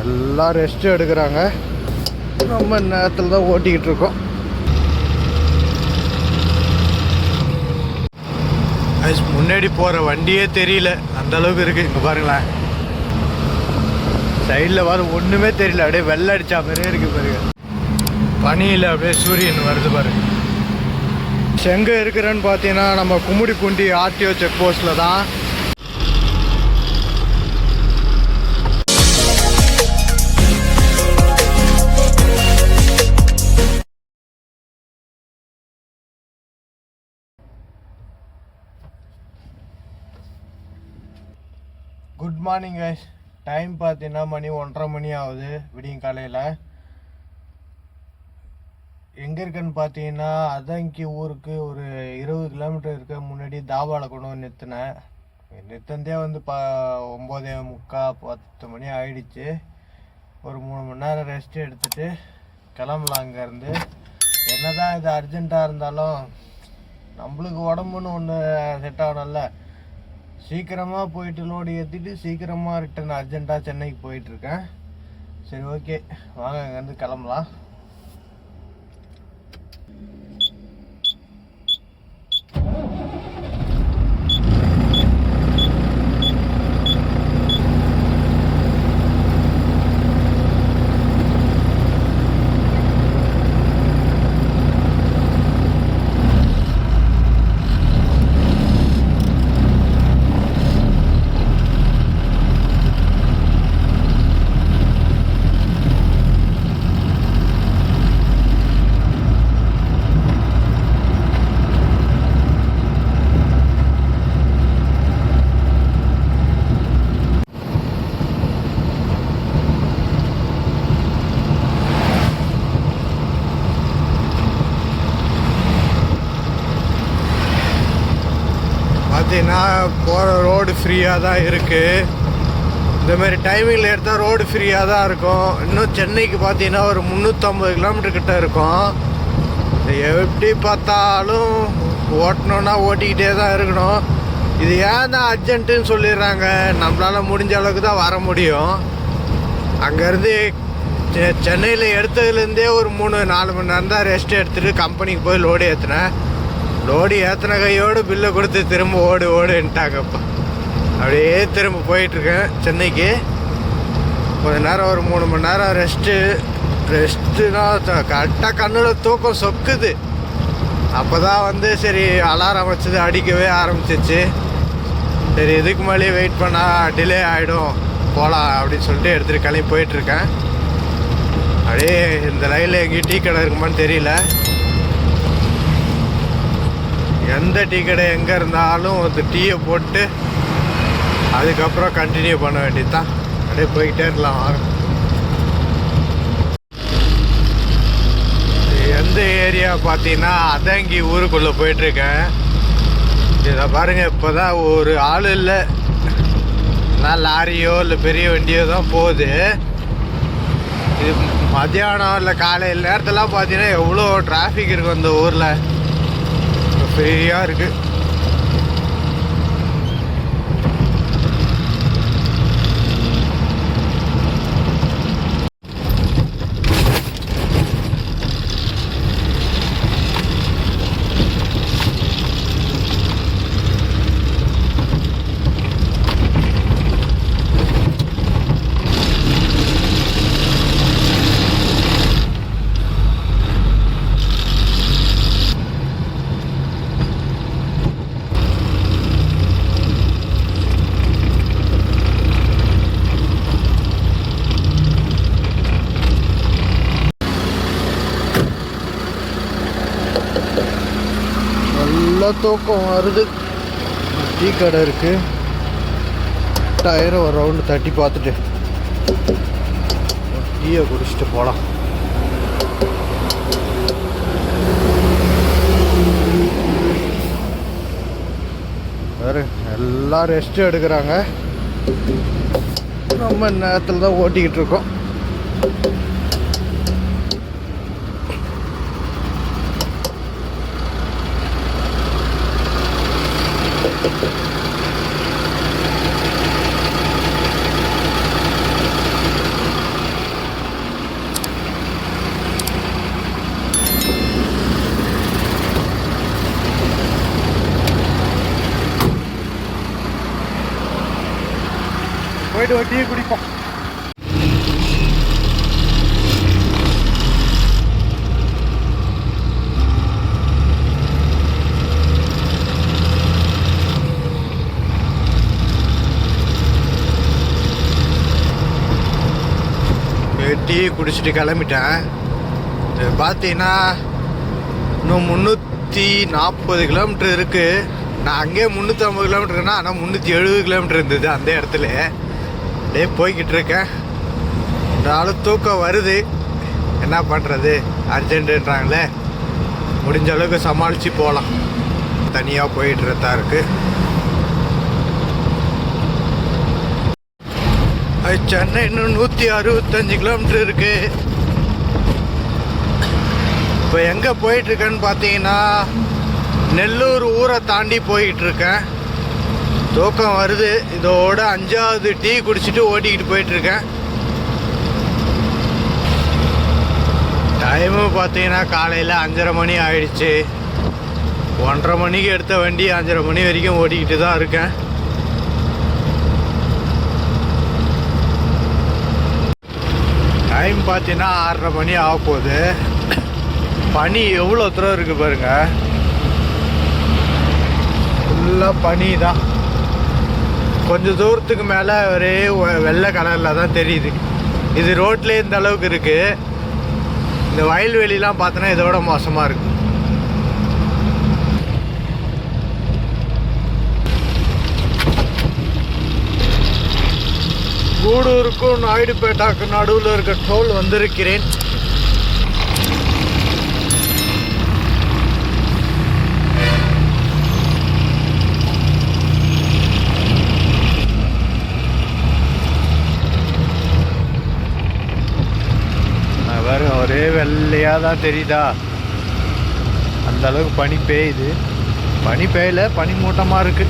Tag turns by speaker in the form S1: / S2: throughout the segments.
S1: எல்லாம் ரெஸ்ட் எடுக்கிறாங்க. ரொம்ப நேரத்தில் தான் ஓட்டிக்கிட்டு இருக்கோம். முன்னாடி போகிற வண்டியே தெரியல. அந்த அளவுக்கு இருக்கு. இங்கே பாருங்களேன். சைடில் வர ஒன்றுமே தெரியல. அப்படியே வெள்ளை அடிச்சா மாதிரியே இருக்கு பாருங்க. பனியில் அப்படியே சூரியன் வருது பாருங்க. எங்கே இருக்கிறேன்னு பார்த்தீங்கன்னா நம்ம கும்மிடிப்பூண்டி ஆர்டிஓ செக் போஸ்ட்டில் தான். குட் மார்னிங் கைஸ் டைம் பார்த்தீங்கன்னா மணி ஒன்றரை மணி ஆகுது விடியும் காலையில். எங்கே இருக்குன்னு பார்த்தீங்கன்னா அதங்கி ஊருக்கு ஒரு இருபது கிலோமீட்டர் இருக்க முன்னாடி தாபாவில் கொண்டு வந்து நிறுத்தினேன். நிறுத்தந்தே வந்து பா ஒம்போதே முக்கா பத்து மணி ஆயிடுச்சு. ஒரு மூணு மணி நேரம் ரெஸ்ட் எடுத்துட்டு கிளம்பலாம் அங்கேருந்து. என்னதான் இது அர்ஜென்ட்டாக இருந்தாலும் நம்மளுக்கு உடம்புன்னு ஒன்று செட் ஆகணும்ல. சீக்கிரமாக போயிட்டு லோடு ஏற்றிட்டு சீக்கிரமாக ரிட்டன் அர்ஜெண்ட்டாக சென்னைக்கு போயிட்டுருக்கேன் சரி ஓகே வாங்க இங்கேருந்து கிளம்பலாம். பார்த்தீங்கன்னா போகிற ரோடு ஃப்ரீயாக தான் இருக்குது இந்தமாரி டைமிங்கில் எடுத்தால் ரோடு ஃப்ரீயாக தான் இருக்கும். இன்னும் சென்னைக்கு பார்த்தீங்கன்னா ஒரு முந்நூற்றம்பது கிலோமீட்டர் கிட்ட இருக்கும். எப்படி பார்த்தாலும் ஓட்டணுன்னா ஓட்டிக்கிட்டே தான் இருக்கணும். இது ஏன் தான் அர்ஜென்ட்டுன்னு சொல்லிடுறாங்க. நம்மளால் முடிஞ்ச அளவுக்கு தான் வர முடியும். அங்கேருந்து செ- சென்னையில் எடுத்ததுலேருந்தே ஒரு மூணு நாலு மணி நேரம் தான் ரெஸ்ட் எடுத்துகிட்டு கம்பெனிக்கு போய் லோடு ஏற்றினேன் லோடு ஏற்றின கையோடு பில்லை கொடுத்து திரும்ப ஓடு ஓடுன்ட்டாங்கப்பா. அப்படியே திரும்ப போயிட்டுருக்கேன் சென்னைக்கு. கொஞ்ச நேரம் ஒரு மூணு மணி நேரம் ரெஸ்ட்டு ரெஸ்ட்டுனா கரெக்டாக கண்ணில் தூக்கம் சொக்குது. அப்போ தான் வந்து சரி அலாரம் வச்சது அடிக்கவே ஆரம்பிச்சிச்சு சரி இதுக்கு மேலேயே வெயிட் பண்ணால் டிலே ஆகிடும் போகலாம் அப்படின்னு சொல்லிட்டு எடுத்துகிட்டு கிளம்பி போயிட்டுருக்கேன். அப்படியே இந்த லைனில் எங்கேயும் டீ கடை இருக்குமான்னு தெரியல. எந்த டீ கடை எங்கே இருந்தாலும் ஒரு டீயை போட்டு அதுக்கப்புறம் கண்டினியூ பண்ண வேண்டியது தான் அப்படியே போய்கிட்டே இருக்கலாம் வாங்க எந்த ஏரியா பார்த்தீங்கன்னா அதங்கி ஊருக்குள்ளே போயிட்டுருக்கேன். இதை பாருங்கள் இப்போ தான் ஒரு ஆள் இல்லை. நான் லாரியோ இல்லை பெரிய வண்டியோ தான் போகுது. இது மத்தியானம் இல்லை காலையில் நேரத்தெல்லாம் பார்த்தீங்கன்னா எவ்வளோ டிராஃபிக் இருக்கும் இந்த ஊரில். ஃப்ரீயாக இருக்குது தூக்கம் வருது. டீ கடை இருக்கு. டயரை ஒரு ரவுண்டு தட்டி பார்த்துட்டு டீயை குடிச்சிட்டு போகலாம் வேறு எல்லாம் ரெஸ்ட்டு எடுக்கிறாங்க. ரொம்ப நேரத்தில் தான் ஓட்டிக்கிட்டு இருக்கோம். போயிட்டு ஒரு டீ குடிப்போம். டீ குடிச்சிட்டு கிளம்பிட்டேன். இது பார்த்தீங்கன்னா இன்னும் முந்நூற்றி நாற்பது கிலோமீட்டர் இருக்குது நான் அங்கேயே முந்நூற்றம்பது கிலோமீட்டர்னா ஆனால் முந்நூற்றி எழுபது கிலோமீட்டர் இருந்தது அந்த இடத்துல. அப்படியே போய்கிட்டு இருக்கேன் இருந்தாலும் தூக்கம் வருது. என்ன பண்ணுறது அர்ஜென்ட்டுன்றாங்களே. முடிஞ்ச அளவுக்கு சமாளித்து போகலாம் தனியாக போயிட்டு இருந்தா இருக்குது சென்னை இன்னும் நூற்றி அறுபத்தஞ்சு கிலோமீட்டர் இருக்கு. இப்போ எங்கே போயிட்டுருக்கேன்னு பார்த்தீங்கன்னா நெல்லூர் ஊரை தாண்டி போயிட்டுருக்கேன் தூக்கம் வருது. இதோட அஞ்சாவது டீ குடிச்சிட்டு ஓட்டிக்கிட்டு போயிட்டுருக்கேன். டைமு பார்த்தீங்கன்னா காலையில் அஞ்சரை மணி ஆயிடுச்சு. ஒன்றரை மணிக்கு எடுத்த வண்டி அஞ்சரை மணி வரைக்கும் ஓட்டிக்கிட்டு தான் இருக்கேன். டைம் பார்த்தீங்கன்னா ஆறரை மணி ஆக போகுது. பனி எவ்வளோ தூரம் இருக்குது பாருங்கள் ஃபுல்லாக பனி தான் கொஞ்சம் தூரத்துக்கு மேலே ஒரே வெள்ளை கலரில் தான் தெரியுது. இது ரோட்லேயே இந்த அளவுக்கு இருக்குது இந்த வயல்வெளிலாம் பார்த்தோன்னா இதோட மோசமாக இருக்கு. கூடூருக்கும் நாயுடுபேட்டாக்கு நடுவில் இருக்க டோல் வந்திருக்கிறேன் அஹ் பாருங்க ஒரே வெள்ளையாக தான் தெரியுதா? அந்த அளவுக்கு பனி பெய்யுது. பனி பெய்யல பனி மூட்டமாக இருக்கு.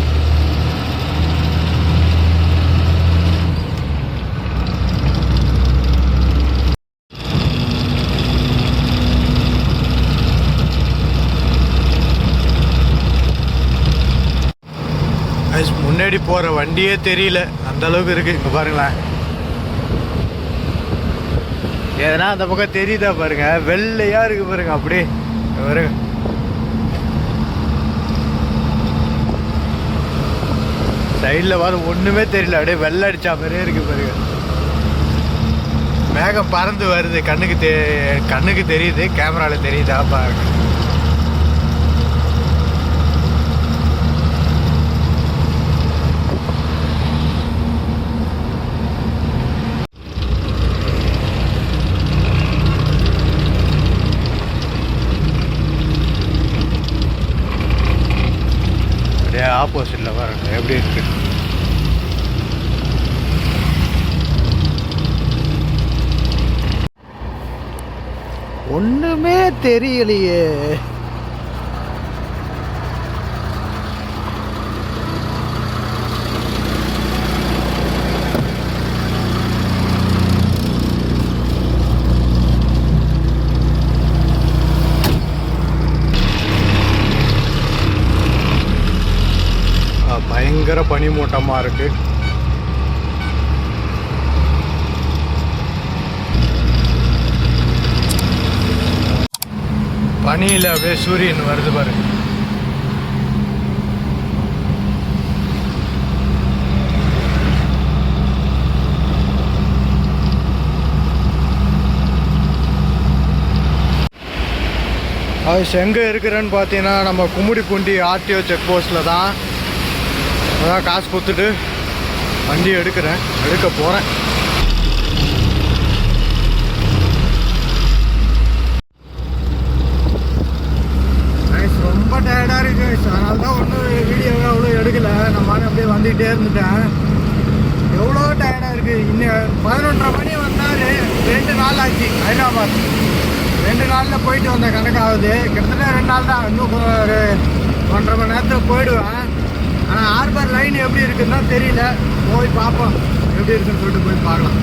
S1: ஐஸ், முன்னாடி போகிற வண்டியே தெரியல. அந்த அளவுக்கு இப்போ பாருங்களேன். எதனா அந்த பக்கம் தெரியுதா பாருங்க. வெள்ளையா இருக்கு பாருங்க அப்படியே இங்க பாருங்க சைடில் பாரு ஒன்றுமே தெரியல. அப்படியே வெள்ளை அடிச்சா மாதிரியே இருக்கு பாருங்க. மேகம் பறந்து வருது. கண்ணுக்கு தெ கண்ணுக்கு தெரியுது. கேமராவில் தெரியுதா பாருங்க அப்படியே ஆப்போசிட்டில் பாருங்க எப்படி இருக்கு? ஒண்ணுமே தெரியலையே. பயங்கர பனிமூட்டமாக இருக்கு. பனியில் அப்படியே சூரியன் வருது பாருங்க அது எங்கே இருக்கிறேன்னு பார்த்தீங்கன்னா நம்ம கும்மிடிப்பூண்டி ஆர்டிஓ செக் போஸ்ட்டில் தான். அதான் காசு கொடுத்துட்டு வண்டி எடுக்கிறேன். எடுக்க போகிறேன் ரொம்ப டயர்டாக இருக்கு அதனால தான் ஒன்றும் வீடியோவே அவ்வளோ எடுக்கல. நான் மாதிரி அப்படியே வந்துகிட்டே இருந்துட்டேன். எவ்வளோ டயர்டாக இருக்குது இன்னும் பதினொன்றரை மணி வந்தால் ரெண்டு நாள் ஆச்சு ஹைதராபாத். ரெண்டு நாளில் போயிட்டு வந்த கணக்காகுது. கிட்டத்தட்ட ரெண்டு நாள் தான் இன்னும் ஒரு ஒன்றரை மணி நேரத்தில் போயிடுவேன். ஆனால் ஹார்பர் லைன் எப்படி இருக்குன்னு தான் தெரியல. போய் பார்ப்போம். எப்படி இருக்குன்னு சொல்லிட்டு போய் பார்க்கலாம்.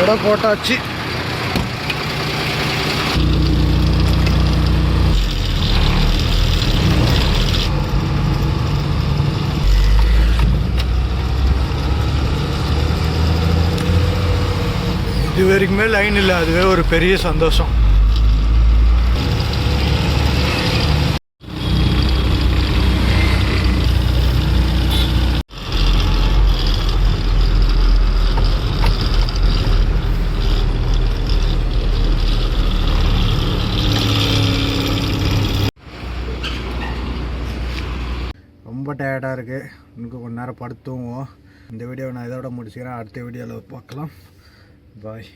S1: இடம் போட்டாச்சு. இது வரைக்குமே லைன் இல்லை. அதுவே ஒரு பெரிய சந்தோஷம். ரொம்ப டயர்டாக இருக்குது இன்னும் கொஞ்ச நேரம் படுத்துவோம் இந்த வீடியோவை நான் இதோட முடிச்சுக்கிறேன். அடுத்த வீடியோவில் பார்க்கலாம். பாய்